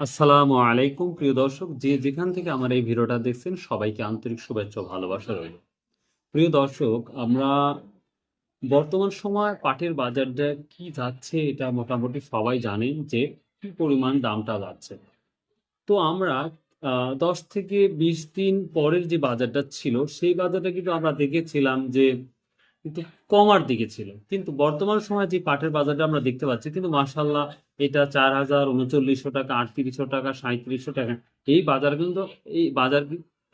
আসসালামু আলাইকুম, প্রিয় দর্শক। যে যেখান থেকে আমার এই ভিডিওটা দেখছেন, সবাইকে আন্তরিক শুভেচ্ছা ভালোবাসা রইল। প্রিয় দর্শক, আমরা বর্তমান সময় পাটের বাজারটা কি যাচ্ছে এটা মোটামুটি সবাই জানেন যে কি পরিমাণ দামটা যাচ্ছে। তো আমরা দশ থেকে বিশ দিন পরের যে বাজারটা ছিল, সেই বাজারটা কিন্তু আমরা দেখেছিলাম যে কিন্তু কমার দিকে ছিল। কিন্তু বর্তমান সময়ে যে পাটের বাজারটা আমরা দেখতে পাচ্ছি, কিন্তু মার্শাল্লাহ এটা চার হাজার উনচল্লিশশো টাকা, আটত্রিশশো টাকা সাঁত্রিশশো টাকা, এই বাজার কিন্তু, এই বাজার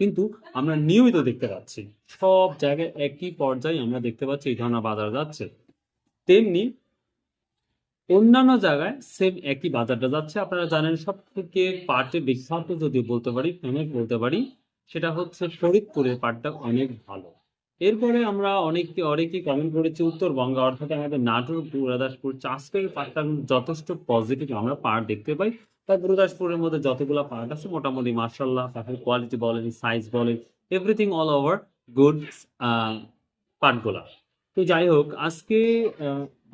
কিন্তু আমরা নিয়মিত দেখতে পাচ্ছি। সব জায়গায় একই পর্যায়ে আমরা দেখতে পাচ্ছি এই ধরনের বাজার যাচ্ছে। তেমনি অন্যান্য জায়গায় সেম একই বাজারটা যাচ্ছে। আপনারা জানেন সব থেকে পাটে বিখ্যাত যদি বলতে পারি ফেমাস বলতে পারি, সেটা হচ্ছে ফরিদপুরের পাটটা অনেক ভালো। এরপরে আমরা অনেকে অনেকে কমেন্ট করেছি উত্তরবঙ্গ। অর্থাৎ আমাদের নাটোর গুরুদাসপুর চাষের কিন্তু যথেষ্ট পজিটিভ আমরা পাট দেখতে পাই। তাই গুরুদাসপুরের মধ্যে যতগুলো পাট আছে, মোটামুটি মার্শাল্লাহ পাটের কোয়ালিটি বলেন সাইজ বলেন এভরিথিং অল ওভার গুড পাটগুলা তো যাই হোক, আজকে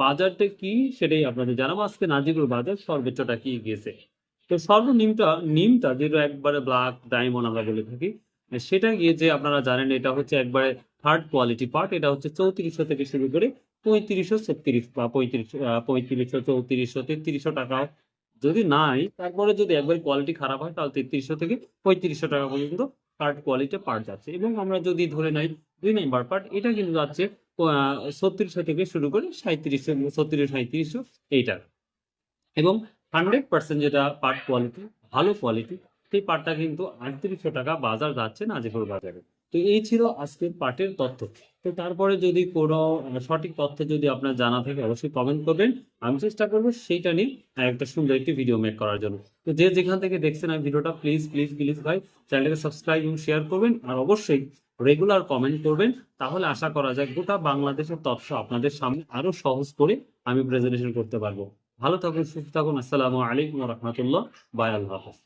বাজারটা কি সেটাই আপনাদের জানাব। আজকে নাজিপুর বাজার সর্বোচ্চটা কি গেছে তো সর্বনিম্নটা, নিমটা, যেটা একবারে ব্ল্যাক ডায়মন্ড আমরা বলে থাকি, সেটা গিয়ে যে আপনারা জানেন, এটা হচ্ছে একবারে থার্ড কোয়ালিটি পার্ট এটা হচ্ছে চৌত্রিশশো থেকে শুরু করে পঁয়ত্রিশশো ছত্রিশ বা পঁয়ত্রিশ পঁয়ত্রিশশো চৌত্রিশশো, তেত্রিশশো টাকা যদি নাই, তারপরে যদি একবার কোয়ালিটি খারাপ হয়, তাহলে তেত্রিশশো থেকে পঁয়ত্রিশশো টাকা পর্যন্ত থার্ড কোয়ালিটি পার্ট যাচ্ছে। এবং আমরা যদি ধরে নেই দুই নাম্বার পার্ট এটা কিন্তু যাচ্ছে ছত্রিশশো থেকে শুরু করে সাঁত্রিশশো ছত্রিশ সাঁত্রিশশো এইটা এবং হান্ড্রেড পার্সেন্ট যেটা পার্ট কোয়ালিটি ভালো কোয়ালিটি সেই পার্টটা কিন্তু আটত্রিশশো টাকা বাজার যাচ্ছে নাজিপুর বাজারে। তো এই ছিল আজকের পাটের তথ্য। তো তারপরে যদি কোনো সঠিক তথ্য যদি আপনার জানা থাকে, অবশ্যই কমেন্ট করবেন। আমি চেষ্টা করব সেইটা নিয়ে একটা সুন্দর একটি ভিডিও মেক করার জন্য। তো যে যেখান থেকে দেখছেন এই ভিডিওটা প্লিজ প্লিজ প্লিজ ভাই, চ্যানেলটাকে সাবস্ক্রাইব এবং শেয়ার করবেন। আর অবশ্যই রেগুলার কমেন্ট করবেন। তাহলে আশা করা যায় গোটা বাংলাদেশের তথ্য আপনাদের সামনে আরও সহজ করে আমি প্রেজেন্টেশন করতে পারব। ভালো থাকুন, সুস্থ থাকুন। আসসালামু আলাইকুম রহমতুল্লাহ। বাই, আল্লাহ হাফেজ।